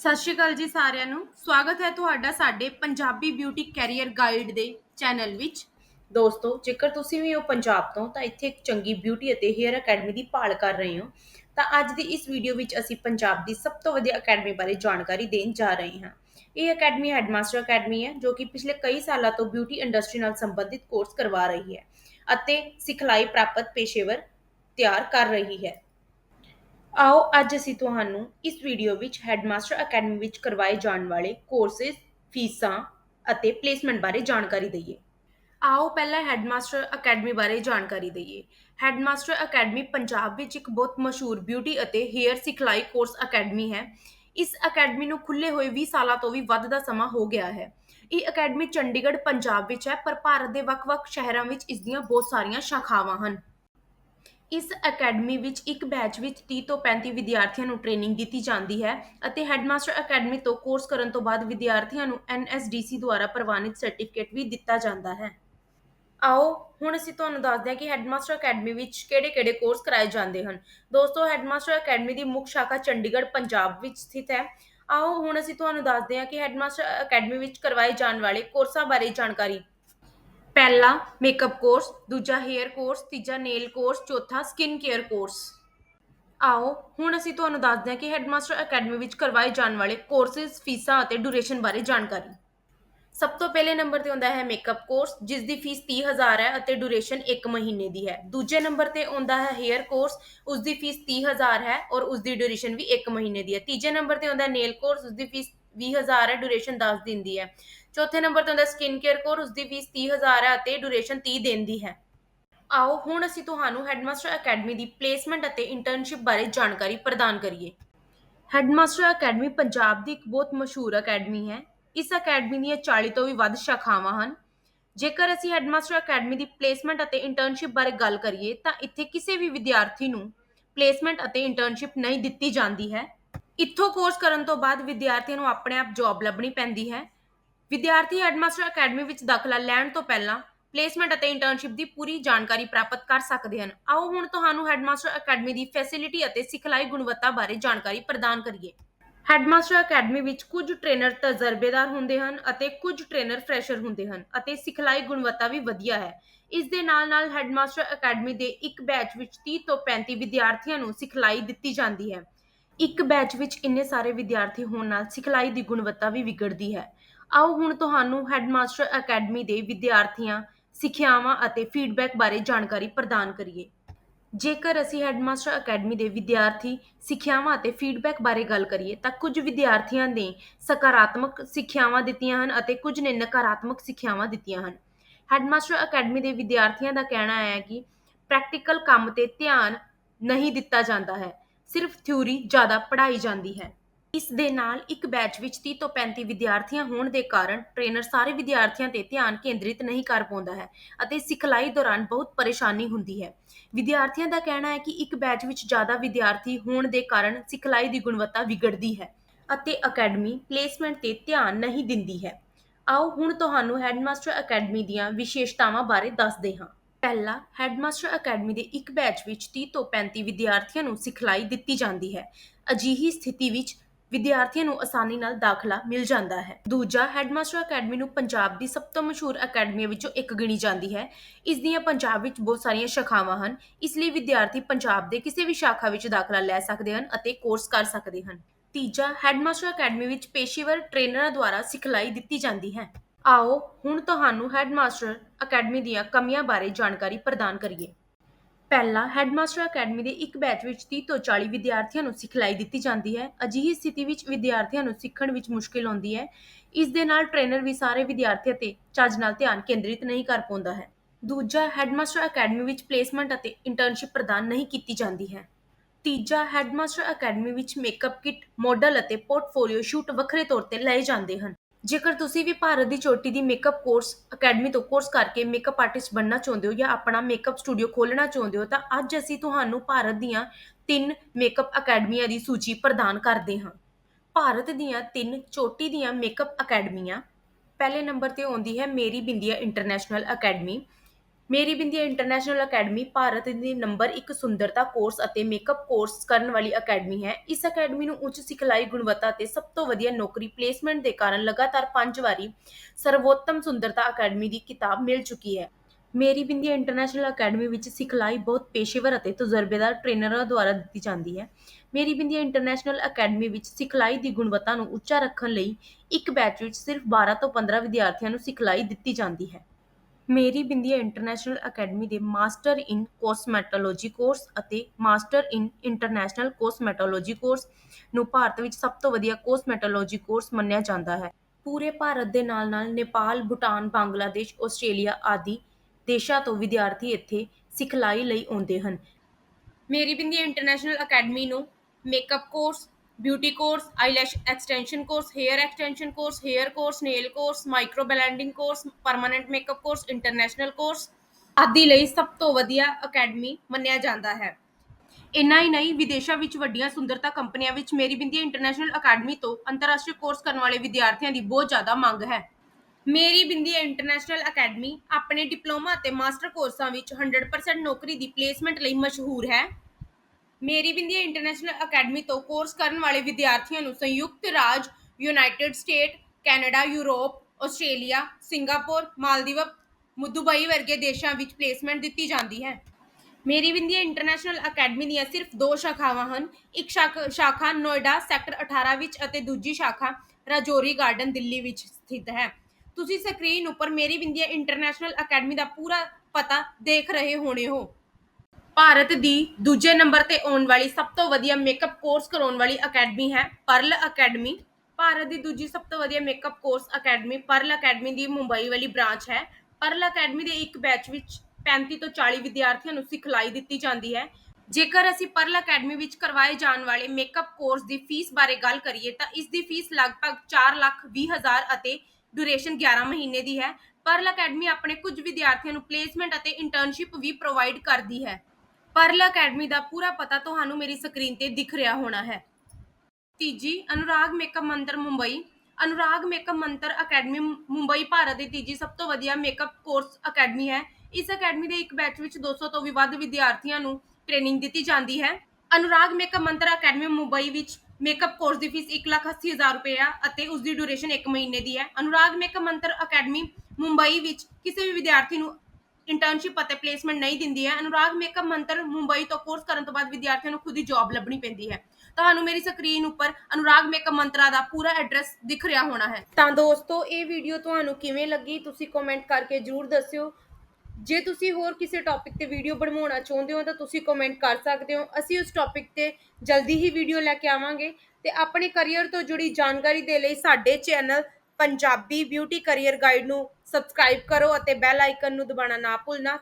ਸਤਿ ਸ਼੍ਰੀ ਅਕਾਲ ਜੀ ਸਾਰਿਆਂ ਨੂੰ। ਸਵਾਗਤ ਹੈ ਤੁਹਾਡਾ ਸਾਡੇ ਪੰਜਾਬੀ ਬਿਊਟੀ ਕੈਰੀਅਰ ਗਾਈਡ ਦੇ ਚੈਨਲ ਵਿੱਚ। ਦੋਸਤੋ, ਜੇਕਰ ਤੁਸੀਂ ਵੀ ਹੋ ਪੰਜਾਬ ਤੋਂ, ਤਾਂ ਇੱਥੇ ਇੱਕ ਚੰਗੀ ਬਿਊਟੀ ਅਤੇ ਹੇਅਰ ਅਕੈਡਮੀ ਦੀ ਭਾਲ ਕਰ ਰਹੇ ਹੋ। ਤਾਂ ਅੱਜ ਦੀ ਇਸ ਵੀਡੀਓ ਵਿੱਚ ਅਸੀਂ ਪੰਜਾਬ ਦੀ ਸਭ ਤੋਂ ਵਧੀਆ ਅਕੈਡਮੀ ਬਾਰੇ ਜਾਣਕਾਰੀ ਦੇਣ ਜਾ ਰਹੇ ਹਾਂ। ਇਹ ਅਕੈਡਮੀ ਹੈਡਮਾਸਟਰ ਅਕੈਡਮੀ ਹੈ, ਜੋ ਕਿ ਪਿਛਲੇ ਕਈ ਸਾਲਾਂ ਤੋਂ ਬਿਊਟੀ ਇੰਡਸਟਰੀ ਨਾਲ ਸੰਬੰਧਿਤ ਕੋਰਸ ਕਰਵਾ ਰਹੀ ਹੈ ਅਤੇ ਸਿਖਲਾਈ ਪ੍ਰਾਪਤ ਪੇਸ਼ੇਵਰ ਤਿਆਰ ਕਰ ਰਹੀ ਹੈ। ਆਓ ਅੱਜ ਅਸੀਂ ਤੁਹਾਨੂੰ ਇਸ ਵੀਡੀਓ ਵਿੱਚ ਹੈਡਮਾਸਟਰ ਅਕੈਡਮੀ ਵਿੱਚ ਕਰਵਾਏ ਜਾਣ ਵਾਲੇ ਕੋਰਸਿਸ ਫੀਸਾਂ ਅਤੇ ਪਲੇਸਮੈਂਟ ਬਾਰੇ ਜਾਣਕਾਰੀ ਦਈਏ। ਆਓ ਪਹਿਲਾਂ ਹੈਡਮਾਸਟਰ ਅਕੈਡਮੀ ਬਾਰੇ ਜਾਣਕਾਰੀ ਦਈਏ। ਹੈਡਮਾਸਟਰ ਅਕੈਡਮੀ ਪੰਜਾਬ ਵਿੱਚ ਇੱਕ ਬਹੁਤ ਮਸ਼ਹੂਰ ਬਿਊਟੀ ਅਤੇ ਹੇਅਰ ਸਿਖਲਾਈ ਕੋਰਸ ਅਕੈਡਮੀ ਹੈ। ਇਸ ਅਕੈਡਮੀ ਨੂੰ ਖੁੱਲੇ ਹੋਏ 20 ਸਾਲਾਂ ਤੋਂ ਵੀ ਵੱਧ ਦਾ ਸਮਾਂ ਹੋ ਗਿਆ ਹੈ। ਇਹ ਅਕੈਡਮੀ ਚੰਡੀਗੜ੍ਹ, ਪੰਜਾਬ ਵਿੱਚ ਹੈ, ਪਰ ਭਾਰਤ ਦੇ ਵੱਖ-ਵੱਖ ਸ਼ਹਿਰਾਂ ਵਿੱਚ ਇਸ ਦੀਆਂ ਬਹੁਤ ਸਾਰੀਆਂ ਸ਼ਾਖਾਵਾਂ ਹਨ। ਇਸ ਅਕੈਡਮੀ ਵਿੱਚ ਇੱਕ ਬੈਚ ਵਿੱਚ 30 ਤੋਂ 35 ਵਿਦਿਆਰਥੀਆਂ ਨੂੰ ਟ੍ਰੇਨਿੰਗ ਦਿੱਤੀ ਜਾਂਦੀ ਹੈ ਅਤੇ ਹੈਡਮਾਸਟਰ ਅਕੈਡਮੀ ਤੋਂ ਕੋਰਸ ਕਰਨ ਤੋਂ ਬਾਅਦ ਵਿਦਿਆਰਥੀਆਂ ਨੂੰ NSDC ਦੁਆਰਾ ਪ੍ਰਵਾਨਿਤ ਸਰਟੀਫਿਕੇਟ ਵੀ ਦਿੱਤਾ ਜਾਂਦਾ ਹੈ। ਆਓ, ਹੁਣ ਅਸੀਂ ਤੁਹਾਨੂੰ ਦੱਸਦੇ ਹਾਂ ਕਿ ਹੈਡਮਾਸਟਰ ਅਕੈਡਮੀ ਵਿੱਚ ਕਿਹੜੇ-ਕਿਹੜੇ ਕੋਰਸ ਕਰਾਏ ਜਾਂਦੇ ਹਨ। ਦੋਸਤੋ ਹੈਡਮਾਸਟਰ ਅਕੈਡਮੀ ਦੀ ਮੁੱਖ ਸ਼ਾਖਾ ਚੰਡੀਗੜ੍ਹ, ਪੰਜਾਬ ਵਿੱਚ ਸਥਿਤ ਹੈ। ਆਓ, ਹੁਣ ਅਸੀਂ ਤੁਹਾਨੂੰ ਦੱਸਦੇ ਹਾਂ ਕਿ ਹੈਡਮਾਸਟਰ ਅਕੈਡਮੀ ਵਿੱਚ ਕਰਵਾਏ ਜਾਣ ਵਾਲੇ ਕੋਰਸਾਂ ਬਾਰੇ ਜਾਣਕਾਰੀ ਪਹਿਲਾ ਮੇਕਅਪ ਕੋਰਸ ਦੂਜਾ ਹੇਅਰ ਕੋਰਸ ਤੀਜਾ ਨੇਲ ਕੋਰਸ ਚੌਥਾ ਸਕਿਨ ਕੇਅਰ ਕੋਰਸ ਆਓ, ਹੁਣ ਅਸੀਂ ਤੁਹਾਨੂੰ ਦੱਸਦੇ ਹਾਂ ਕਿ ਹੈਡਮਾਸਟਰ ਅਕੈਡਮੀ ਵਿੱਚ ਕਰਵਾਏ ਜਾਣ ਵਾਲੇ ਕੋਰਸਿਸ ਫੀਸਾਂ ਅਤੇ ਡਿਊਰੇਸ਼ਨ ਬਾਰੇ ਜਾਣਕਾਰੀ। ਸਭ ਤੋਂ ਪਹਿਲੇ ਨੰਬਰ ਤੇ ਆਉਂਦਾ ਹੈ ਮੇਕਅਪ ਕੋਰਸ ਜਿਸ ਦੀ ਫੀਸ 30000 ਹੈ ਅਤੇ ਡਿਊਰੇਸ਼ਨ 1 ਮਹੀਨੇ ਦੀ ਹੈ। ਦੂਜੇ ਨੰਬਰ ਤੇ ਆਉਂਦਾ ਹੈ ਹੇਅਰ ਕੋਰਸ ਉਸ ਦੀ ਫੀਸ 30000 ਹੈ ਔਰ ਉਸ ਦੀ ਡਿਊਰੇਸ਼ਨ ਵੀ 1 ਮਹੀਨੇ ਦੀ ਹੈ। ਤੀਜੇ ਨੰਬਰ ਤੇ ਆਉਂਦਾ ਹੈ ਨੇਲ ਕੋਰਸ ਉਸ ਦੀ ਫੀਸ 20000 ਹੈ ਡਿਊਰੇਸ਼ਨ 10 ਦਿਨ ਦੀ ਹੈ। ਚੌਥੇ ਨੰਬਰ ਤੇ ਆਉਂਦਾ ਸਕਿਨ ਕੇਅਰ ਕੋਰਸ ਉਸ ਦੀ ਫੀਸ 30000 ਹੈ ਅਤੇ ਡਿਊਰੇਸ਼ਨ 30 ਦਿਨ ਦੀ ਹੈ। ਆਓ ਹੁਣ ਅਸੀਂ ਤੁਹਾਨੂੰ ਹੈਡਮਾਸਟਰ ਅਕੈਡਮੀ ਦੀ ਪਲੇਸਮੈਂਟ ਅਤੇ ਇੰਟਰਨਸ਼ਿਪ ਬਾਰੇ ਜਾਣਕਾਰੀ ਪ੍ਰਦਾਨ ਕਰੀਏ। ਹੈਡਮਾਸਟਰ ਅਕੈਡਮੀ ਪੰਜਾਬ ਦੀ ਇੱਕ ਬਹੁਤ ਮਸ਼ਹੂਰ ਅਕੈਡਮੀ ਹੈ। ਇਸ ਅਕੈਡਮੀ ਦੀਆਂ 40 ਤੋਂ ਵੀ ਵੱਧ ਸ਼ਾਖਾਵਾਂ ਹਨ। ਜੇਕਰ ਅਸੀਂ ਹੈਡਮਾਸਟਰ ਅਕੈਡਮੀ ਦੀ ਪਲੇਸਮੈਂਟ ਅਤੇ ਇੰਟਰਨਸ਼ਿਪ ਬਾਰੇ ਗੱਲ ਕਰੀਏ, ਤਾਂ ਇੱਥੇ ਕਿਸੇ ਵੀ ਵਿਦਿਆਰਥੀ ਨੂੰ ਪਲੇਸਮੈਂਟ ਅਤੇ ਇੰਟਰਨਸ਼ਿਪ ਨਹੀਂ ਦਿੱਤੀ ਜਾਂਦੀ ਹੈ। ਇੱਥੋਂ ਕੋਰਸ ਕਰਨ ਤੋਂ ਬਾਅਦ ਵਿਦਿਆਰਥੀਆਂ ਨੂੰ ਆਪਣੇ ਆਪ ਜੌਬ ਲੱਭਣੀ ਪੈਂਦੀ ਹੈ। ਵਿਦਿਆਰਥੀ ਹੈਡਮਾਸਟਰ ਅਕੈਡਮੀ ਵਿੱਚ ਦਾਖਲਾ ਲੈਣ ਤੋਂ ਪਹਿਲਾਂ ਪਲੇਸਮੈਂਟ ਅਤੇ ਇੰਟਰਨਸ਼ਿਪ ਦੀ ਪੂਰੀ ਜਾਣਕਾਰੀ ਪ੍ਰਾਪਤ ਕਰ ਸਕਦੇ ਹਨ। ਆਓ ਹੁਣ ਤੁਹਾਨੂੰ ਹੈਡਮਾਸਟਰ ਅਕੈਡਮੀ ਦੀ ਫੈਸਿਲਿਟੀ ਅਤੇ ਸਿਖਲਾਈ ਗੁਣਵੱਤਾ ਬਾਰੇ ਜਾਣਕਾਰੀ ਪ੍ਰਦਾਨ ਕਰੀਏ। ਹੈਡਮਾਸਟਰ ਅਕੈਡਮੀ ਵਿੱਚ ਕੁਝ ਟ੍ਰੇਨਰ ਤਜਰਬੇਦਾਰ ਹੁੰਦੇ ਹਨ ਅਤੇ ਕੁਝ ਟ੍ਰੇਨਰ ਫਰੈਸ਼ਰ ਹੁੰਦੇ ਹਨ ਅਤੇ ਸਿਖਲਾਈ ਗੁਣਵੱਤਾ ਵੀ ਵਧੀਆ ਹੈ। ਇਸ ਦੇ ਨਾਲ-ਨਾਲ ਹੈਡਮਾਸਟਰ ਅਕੈਡਮੀ ਦੇ ਇੱਕ ਬੈਚ ਵਿੱਚ 30 ਤੋਂ 35 ਵਿਦਿਆਰਥੀਆਂ ਨੂੰ ਸਿਖਲਾਈ ਦਿੱਤੀ ਜਾਂਦੀ ਹੈ। ਇੱਕ ਬੈਚ ਵਿੱਚ ਇੰਨੇ ਸਾਰੇ ਵਿਦਿਆਰਥੀ ਹੋਣ ਨਾਲ ਸਿਖਲਾਈ ਦੀ ਗੁਣਵੱਤਾ ਵੀ ਵਿਗੜਦੀ ਹੈ। ਆਓ ਹੁਣ ਤੁਹਾਨੂੰ ਹੈਡਮਾਸਟਰ ਅਕੈਡਮੀ ਦੇ ਵਿਦਿਆਰਥੀਆਂ, ਸਿੱਖਿਆਵਾਂ ਅਤੇ ਫੀਡਬੈਕ ਬਾਰੇ ਜਾਣਕਾਰੀ ਪ੍ਰਦਾਨ ਕਰੀਏ। ਜੇਕਰ ਅਸੀਂ ਹੈਡਮਾਸਟਰ ਅਕੈਡਮੀ ਦੇ ਵਿਦਿਆਰਥੀ, ਸਿੱਖਿਆਵਾਂ ਅਤੇ ਫੀਡਬੈਕ ਬਾਰੇ ਗੱਲ ਕਰੀਏ, ਤਾਂ ਕੁਝ ਵਿਦਿਆਰਥੀਆਂ ਨੇ ਸਕਾਰਾਤਮਕ ਸਿੱਖਿਆਵਾਂ ਦਿੱਤੀਆਂ ਹਨ ਅਤੇ ਕੁਝ ਨੇ ਨਕਾਰਾਤਮਕ ਸਿੱਖਿਆਵਾਂ ਦਿੱਤੀਆਂ ਹਨ। ਹੈਡਮਾਸਟਰ ਅਕੈਡਮੀ ਦੇ ਵਿਦਿਆਰਥੀਆਂ ਦਾ ਕਹਿਣਾ ਹੈ ਕਿ ਪ੍ਰੈਕਟੀਕਲ ਕੰਮ ਤੇ ਧਿਆਨ ਨਹੀਂ ਦਿੱਤਾ ਜਾਂਦਾ ਹੈ। ਸਿਰਫ ਥਿਊਰੀ ਜ਼ਿਆਦਾ ਪੜ੍ਹਾਈ ਜਾਂਦੀ ਹੈ। ਇਸ ਦੇ ਨਾਲ ਇੱਕ ਬੈਚ ਵਿੱਚ 30 ਤੋਂ 35 ਵਿਦਿਆਰਥੀਆਂ ਹੋਣ ਦੇ ਕਾਰਨ ਟ੍ਰੇਨਰ ਸਾਰੇ ਵਿਦਿਆਰਥੀਆਂ ਤੇ ਧਿਆਨ ਕੇਂਦਰਿਤ ਨਹੀਂ ਕਰ ਪਾਉਂਦਾ ਹੈ ਅਤੇ ਸਿਖਲਾਈ ਦੌਰਾਨ ਬਹੁਤ ਪਰੇਸ਼ਾਨੀ ਹੁੰਦੀ ਹੈ। ਵਿਦਿਆਰਥੀਆਂ ਦਾ ਕਹਿਣਾ ਹੈ ਕਿ ਇੱਕ ਬੈਚ ਵਿੱਚ ਜ਼ਿਆਦਾ ਵਿਦਿਆਰਥੀ ਹੋਣ ਦੇ ਕਾਰਨ ਸਿਖਲਾਈ ਦੀ ਗੁਣਵੱਤਾ ਵਿਗੜਦੀ ਹੈ ਅਤੇ ਅਕੈਡਮੀ ਪਲੇਸਮੈਂਟ ਤੇ ਧਿਆਨ ਨਹੀਂ ਦਿੰਦੀ ਹੈ। ਆਓ ਹੁਣ ਤੁਹਾਨੂੰ ਹੈਡਮਾਸਟਰ ਅਕੈਡਮੀ ਦੀਆਂ ਵਿਸ਼ੇਸ਼ਤਾਵਾਂ ਬਾਰੇ ਦੱਸਦੇ ਹਾਂ। ਪਹਿਲਾ ਹੈਡਮਾਸਟਰ ਅਕੈਡਮੀ ਦੇ ਇੱਕ ਬੈਚ ਵਿੱਚ 30 ਤੋਂ 35 ਵਿਦਿਆਰਥੀਆਂ ਨੂੰ ਸਿਖਲਾਈ ਦਿੱਤੀ ਜਾਂਦੀ ਹੈ। ਅਜਿਹੀ ਸਥਿਤੀ ਵਿੱਚ ਵਿਦਿਆਰਥੀਆਂ ਨੂੰ ਆਸਾਨੀ ਨਾਲ ਦਾਖਲਾ ਮਿਲ ਜਾਂਦਾ ਹੈ। ਦੂਜਾ ਹੈਡਮਾਸਟਰ ਅਕੈਡਮੀ ਨੂੰ ਪੰਜਾਬ ਦੀ ਸਭ ਤੋਂ ਮਸ਼ਹੂਰ ਅਕੈਡਮੀਆਂ ਵਿੱਚੋਂ ਇੱਕ ਗਿਣੀ ਜਾਂਦੀ ਹੈ। ਇਸ ਦੀਆਂ ਪੰਜਾਬ ਵਿੱਚ ਬਹੁਤ ਸਾਰੀਆਂ ਸ਼ਾਖਾਵਾਂ ਹਨ। ਇਸ ਲਈ ਵਿਦਿਆਰਥੀ ਪੰਜਾਬ ਦੇ ਕਿਸੇ ਵੀ ਸ਼ਾਖਾ ਵਿੱਚ ਦਾਖਲਾ ਲੈ ਸਕਦੇ ਹਨ ਅਤੇ ਕੋਰਸ ਕਰ ਸਕਦੇ ਹਨ। ਤੀਜਾ ਹੈਡਮਾਸਟਰ ਅਕੈਡਮੀ ਵਿੱਚ ਪੇਸ਼ੇਵਰ ਟ੍ਰੇਨਰਾਂ ਦੁਆਰਾ ਸਿਖਲਾਈ ਦਿੱਤੀ ਜਾਂਦੀ ਹੈ। ਆਓ ਹੁਣ ਤੁਹਾਨੂੰ ਹੈਡਮਾਸਟਰ ਅਕੈਡਮੀ ਦੀਆਂ ਕਮੀਆਂ ਬਾਰੇ ਜਾਣਕਾਰੀ ਪ੍ਰਦਾਨ ਕਰੀਏ। ਪਹਿਲਾਂ ਹੈਡਮਾਸਟਰ ਅਕੈਡਮੀ ਦੇ ਇੱਕ ਬੈਚ ਵਿੱਚ 30 ਤੋਂ 40 ਵਿਦਿਆਰਥੀਆਂ ਨੂੰ ਸਿਖਲਾਈ ਦਿੱਤੀ ਜਾਂਦੀ ਹੈ। ਅਜਿਹੀ ਸਥਿਤੀ ਵਿੱਚ ਵਿਦਿਆਰਥੀਆਂ ਨੂੰ ਸਿੱਖਣ ਵਿੱਚ ਮੁਸ਼ਕਿਲ ਆਉਂਦੀ ਹੈ। ਇਸ ਦੇ ਨਾਲ ਟ੍ਰੇਨਰ ਵੀ ਸਾਰੇ ਵਿਦਿਆਰਥੀਆਂ ਤੇ ਚੱਜ ਨਾਲ ਧਿਆਨ ਕੇਂਦਰਿਤ ਨਹੀਂ ਕਰ ਪਾਉਂਦਾ ਹੈ। ਦੂਜਾ ਹੈਡਮਾਸਟਰ ਅਕੈਡਮੀ ਵਿੱਚ ਪਲੇਸਮੈਂਟ ਅਤੇ ਇੰਟਰਨਸ਼ਿਪ ਪ੍ਰਦਾਨ ਨਹੀਂ ਕੀਤੀ ਜਾਂਦੀ ਹੈ। ਤੀਜਾ ਹੈਡਮਾਸਟਰ ਅਕੈਡਮੀ ਵਿੱਚ ਮੇਕਅਪ ਕਿੱਟ ਮਾਡਲ ਅਤੇ ਪੋਰਟਫੋਲੀਓ ਸ਼ੂਟ ਵੱਖਰੇ ਤੌਰ ਤੇ ਲਏ ਜਾਂਦੇ ਹਨ। ਜੇਕਰ ਤੁਸੀਂ ਵੀ ਭਾਰਤ ਦੀ ਚੋਟੀ ਦੀ ਮੇਕਅਪ ਕੋਰਸ ਅਕੈਡਮੀ ਤੋਂ ਕੋਰਸ ਕਰਕੇ ਮੇਕਅਪ ਆਰਟਿਸਟ ਬਣਨਾ ਚਾਹੁੰਦੇ ਹੋ ਜਾਂ ਆਪਣਾ ਮੇਕਅਪ ਸਟੂਡੀਓ ਖੋਲ੍ਹਣਾ ਚਾਹੁੰਦੇ ਹੋ, ਤਾਂ ਅੱਜ ਅਸੀਂ ਤੁਹਾਨੂੰ ਭਾਰਤ ਦੀਆਂ ਤਿੰਨ ਮੇਕਅਪ ਅਕੈਡਮੀਆਂ ਦੀ ਸੂਚੀ ਪ੍ਰਦਾਨ ਕਰਦੇ ਹਾਂ। ਭਾਰਤ ਦੀਆਂ ਤਿੰਨ ਚੋਟੀ ਦੀਆਂ ਮੇਕਅਪ ਅਕੈਡਮੀਆਂ ਪਹਿਲੇ ਨੰਬਰ ਤੇ ਆਉਂਦੀ ਹੈ ਮੇਰੀ Bindiya International Academy Meri Bindiya International Academy Bharat ਦੀ ਨੰਬਰ 1 ਸੁੰਦਰਤਾ ਕੋਰਸ ਅਤੇ ਮੇਕਅਪ ਕੋਰਸ ਕਰਨ ਵਾਲੀ ਅਕੈਡਮੀ ਹੈ। ਇਸ ਅਕੈਡਮੀ ਨੂੰ ਉੱਚ ਸਿਖਲਾਈ ਗੁਣਵੱਤਾ ਤੇ ਸਭ ਤੋਂ ਵਧੀਆ ਨੌਕਰੀ ਪਲੇਸਮੈਂਟ ਦੇ ਕਾਰਨ ਲਗਾਤਾਰ 5 ਵਾਰੀ ਸਰਵੋਤਮ ਸੁੰਦਰਤਾ ਅਕੈਡਮੀ ਦੀ ਕਿਤਾਬ ਮਿਲ ਚੁੱਕੀ ਹੈ। ਮੇਰੀ ਬਿੰਦੀਆ ਇੰਟਰਨੈਸ਼ਨਲ ਅਕੈਡਮੀ ਵਿੱਚ ਸਿਖਲਾਈ ਬਹੁਤ ਪੇਸ਼ੇਵਰ ਅਤੇ ਤਜ਼ਰਬੇਦਾਰ ਟ੍ਰੇਨਰਾਂ ਦੁਆਰਾ ਦਿੱਤੀ ਜਾਂਦੀ ਹੈ। ਮੇਰੀ ਬਿੰਦੀਆ ਇੰਟਰਨੈਸ਼ਨਲ ਅਕੈਡਮੀ ਵਿੱਚ ਸਿਖਲਾਈ ਦੀ ਗੁਣਵੱਤਾ ਨੂੰ ਉੱਚਾ ਰੱਖਣ ਲਈ ਇੱਕ ਬੈਚ ਵਿੱਚ ਸਿਰਫ 12 ਤੋਂ 15 ਵਿਦਿਆਰਥੀਆਂ ਨੂੰ ਸਿਖਲਾਈ ਦਿੱਤੀ ਜਾਂਦੀ ਹੈ। ਮੇਰੀ ਬਿੰਦੀਆ ਇੰਟਰਨੈਸ਼ਨਲ ਅਕੈਡਮੀ ਦੇ ਮਾਸਟਰ ਇਨ ਕੋਸਮੈਟੋਲੋਜੀ ਕੋਰਸ ਅਤੇ master in international cosmetology course ਨੂੰ ਭਾਰਤ ਵਿੱਚ ਸਭ ਤੋਂ ਵਧੀਆ ਕੋਸਮੈਟੋਲੋਜੀ ਕੋਰਸ ਮੰਨਿਆ ਜਾਂਦਾ ਹੈ। ਪੂਰੇ ਭਾਰਤ ਦੇ ਨਾਲ-ਨਾਲ ਨੇਪਾਲ, ਭੂਟਾਨ, ਬੰਗਲਾਦੇਸ਼, ਆਸਟ੍ਰੇਲੀਆ ਆਦਿ ਦੇਸ਼ਾਂ ਤੋਂ ਵਿਦਿਆਰਥੀ ਇੱਥੇ ਸਿਖਲਾਈ ਲਈ ਆਉਂਦੇ ਹਨ। ਮੇਰੀ ਬਿੰਦੀਆ ਇੰਟਰਨੈਸ਼ਨਲ ਅਕੈਡਮੀ ਨੂੰ makeup course beauty course eyelash extension course hair extension course hair course nail course microblending course permanent makeup course international course ਆਦਿ ਲਈ ਸਭ ਤੋਂ ਵਧੀਆ ਅਕੈਡਮੀ ਮੰਨਿਆ ਜਾਂਦਾ ਹੈ। ਇੰਨਾ ਹੀ ਨਹੀਂ, ਵਿਦੇਸ਼ਾਂ ਵਿੱਚ ਵੱਡੀਆਂ ਸੁੰਦਰਤਾ ਕੰਪਨੀਆਂ ਵਿੱਚ ਮੇਰੀ ਬਿੰਦੀਆਂ ਇੰਟਰਨੈਸ਼ਨਲ ਅਕੈਡਮੀ ਤੋਂ ਅੰਤਰਰਾਸ਼ਟਰੀ ਕੋਰਸ ਕਰਨ ਵਾਲੇ ਵਿਦਿਆਰਥੀਆਂ ਦੀ ਬਹੁਤ ਜ਼ਿਆਦਾ ਮੰਗ ਹੈ। ਮੇਰੀ ਬਿੰਦੀ ਇੰਟਰਨੈਸ਼ਨਲ ਅਕੈਡਮੀ ਆਪਣੇ ਡਿਪਲੋਮਾ ਅਤੇ ਮਾਸਟਰ ਕੋਰਸਾਂ ਵਿੱਚ 100% ਨੌਕਰੀ ਦੀ ਪਲੇਸਮੈਂਟ ਲਈ ਮਸ਼ਹੂਰ ਹੈ। ਮੇਰੀ ਬਿੰਦੀਆਂ ਇੰਟਰਨੈਸ਼ਨਲ ਅਕੈਡਮੀ ਤੋਂ ਕੋਰਸ ਕਰਨ ਵਾਲੇ ਵਿਦਿਆਰਥੀਆਂ ਨੂੰ ਸੰਯੁਕਤ ਰਾਜ United State Canada Europe Australia Singapore Maldives Dubai ਵਰਗੇ ਦੇਸ਼ਾਂ ਵਿੱਚ ਪਲੇਸਮੈਂਟ ਦਿੱਤੀ ਜਾਂਦੀ ਹੈ। ਮੇਰੀ ਬਿੰਦੀਆਂ ਇੰਟਰਨੈਸ਼ਨਲ ਅਕੈਡਮੀ ਦੀਆਂ ਸਿਰਫ ਦੋ ਸ਼ਾਖਾਵਾਂ ਹਨ। ਇੱਕ ਸ਼ਾਖ- ਸ਼ਾਖਾ ਨੋਇਡਾ ਸੈਕਟਰ 18 ਵਿੱਚ ਅਤੇ ਦੂਜੀ ਸ਼ਾਖਾ ਰਾਜੌਰੀ ਗਾਰਡਨ ਦਿੱਲੀ ਵਿੱਚ ਸਥਿਤ ਹੈ। ਤੁਸੀਂ ਸਕਰੀਨ ਉੱਪਰ ਮੇਰੀ ਬਿੰਦੀਆਂ ਇੰਟਰਨੈਸ਼ਨਲ ਅਕੈਡਮੀ ਦਾ ਪੂਰਾ ਪਤਾ ਦੇਖ ਰਹੇ ਹੋਣੇ ਹੋ। ਭਾਰਤ ਦੀ ਦੂਜੇ ਨੰਬਰ ਤੇ ਆਉਣ ਵਾਲੀ ਸਭ ਤੋਂ ਵਧੀਆ ਮੇਕਅਪ ਕੋਰਸ ਕਰਾਉਣ ਵਾਲੀ ਅਕੈਡਮੀ ਹੈ ਪਰਲ ਅਕੈਡਮੀ ਭਾਰਤ ਦੀ ਦੂਜੀ ਸਭ ਤੋਂ ਵਧੀਆ makeup course academy Pearl Academy ਦੀ ਮੁੰਬਈ ਵਾਲੀ ਬ੍ਰਾਂਚ ਹੈ। ਪਰਲ ਅਕੈਡਮੀ ਦੇ ਇੱਕ ਬੈਚ ਵਿੱਚ 35 ਤੋਂ 40 ਵਿਦਿਆਰਥੀਆਂ ਨੂੰ ਸਿਖਲਾਈ ਦਿੱਤੀ ਜਾਂਦੀ ਹੈ। ਜੇਕਰ ਅਸੀਂ ਪਰਲ ਅਕੈਡਮੀ ਵਿੱਚ ਕਰਵਾਏ ਜਾਣ ਵਾਲੇ ਮੇਕਅਪ ਕੋਰਸ ਦੀ ਫੀਸ ਬਾਰੇ ਗੱਲ ਕਰੀਏ ਤਾਂ ਇਸ ਦੀ ਫੀਸ ਲਗਭਗ 4 ਲੱਖ 20 ਹਜ਼ਾਰ ਅਤੇ ਡਿਊਰੇਸ਼ਨ 11 ਮਹੀਨੇ ਦੀ ਹੈ। ਪਰਲ ਅਕੈਡਮੀ ਆਪਣੇ ਕੁਝ ਵਿਦਿਆਰਥੀਆਂ ਨੂੰ ਪਲੇਸਮੈਂਟ ਅਤੇ ਇੰਟਰਨਸ਼ਿਪ ਵੀ ਪ੍ਰੋਵਾਈਡ ਕਰਦੀ ਹੈ। ਪਰਲ ਅਕੈਡਮੀ ਦਾ ਪੂਰਾ ਪਤਾ ਤੁਹਾਨੂੰ ਮੇਰੀ ਸਕਰੀਨ ਤੇ ਦਿਖ ਰਿਹਾ ਹੋਣਾ ਹੈ। ਤੀਜੀ, Anurag Makeup Mantra Mumbai. Anurag Makeup Mantra Academy Mumbai Bharat ਦੀ ਤੀਜੀ ਸਭ ਤੋਂ ਵਧੀਆ ਮੇਕਅਪ ਕੋਰਸ ਅਕੈਡਮੀ ਹੈ। ਇਸ ਅਕੈਡਮੀ ਦੇ ਇੱਕ ਬੈਚ ਵਿੱਚ 200 ਤੋਂ ਵੀ ਵੱਧ ਵਿਦਿਆਰਥੀਆਂ ਨੂੰ ਟ੍ਰੇਨਿੰਗ ਦਿੱਤੀ ਜਾਂਦੀ ਹੈ। ਅਨੁਰਾਗ ਮੇਕਅਪ ਮੰਤਰ ਅਕੈਡਮੀ ਮੁੰਬਈ ਵਿੱਚ ਮੇਕਅਪ ਕੋਰਸ ਦੀ ਫੀਸ 180000 ਰੁਪਏ ਆ ਅਤੇ ਉਸ ਦੀ ਡਿਊਰੇਸ਼ਨ 1 ਮਹੀਨੇ ਦੀ ਹੈ। ਅਨੁਰਾਗ ਮੇਕਅਪ ਮੰਤਰ ਅਕੈਡਮੀ ਮੁੰਬਈ ਵਿੱਚ ਕਿਸੇ ਵੀ ਵਿਦਿਆਰਥੀ ਨੂੰ ਇੰਟਰਨਸ਼ਿਪ ਅਤੇ ਪਲੇਸਮੈਂਟ ਨਹੀਂ ਦਿੰਦੀ ਹੈ। ਅਨੁਰਾਗ ਮੇਕਅਪ ਮੰਤਰ ਮੁੰਬਈ ਤੋਂ ਕੋਰਸ ਕਰਨ ਤੋਂ ਬਾਅਦ ਵਿਦਿਆਰਥੀਆਂ ਨੂੰ ਖੁਦ ਹੀ ਜੌਬ ਲੱਭਣੀ ਪੈਂਦੀ ਹੈ। ਤੁਹਾਨੂੰ ਮੇਰੀ ਸਕਰੀਨ ਉੱਪਰ ਅਨੁਰਾਗ ਮੇਕਅਪ ਮੰਤਰਾ ਦਾ ਪੂਰਾ ਐਡਰੈਸ ਦਿਖ ਰਿਹਾ ਹੋਣਾ ਹੈ। ਤਾਂ ਦੋਸਤੋ, ਇਹ ਵੀਡੀਓ ਤੁਹਾਨੂੰ ਕਿਵੇਂ ਲੱਗੀ? ਤੁਸੀਂ ਕਮੈਂਟ ਕਰਕੇ ਜਰੂਰ ਦੱਸਿਓ। ਜੇ ਤੁਸੀਂ ਹੋਰ ਕਿਸੇ ਟੌਪਿਕ ਤੇ ਵੀਡੀਓ ਬਣਵਾਉਣਾ ਚਾਹੁੰਦੇ ਹੋ ਤਾਂ ਤੁਸੀਂ ਕਮੈਂਟ ਕਰ ਸਕਦੇ ਹੋ। ਅਸੀਂ ਉਸ ਟੌਪਿਕ ਤੇ ਜਲਦੀ ਹੀ ਵੀਡੀਓ ਲੈ ਕੇ ਆਵਾਂਗੇ ਤੇ ਆਪਣੇ ਕੈਰੀਅਰ ਤੋਂ ਜੁੜੀ ਜਾਣਕਾਰੀ ਦੇ ਲਈ ਸਾਡੇ channel Punjabi Beauty Career Guide ਨੂੰ ਸਬਸਕ੍ਰਾਈਬ ਕਰੋ ਅਤੇ ਬੈਲ ਆਈਕਨ ਨੂੰ ਦਬਾਉਣਾ ਨਾ ਭੁੱਲਣਾ।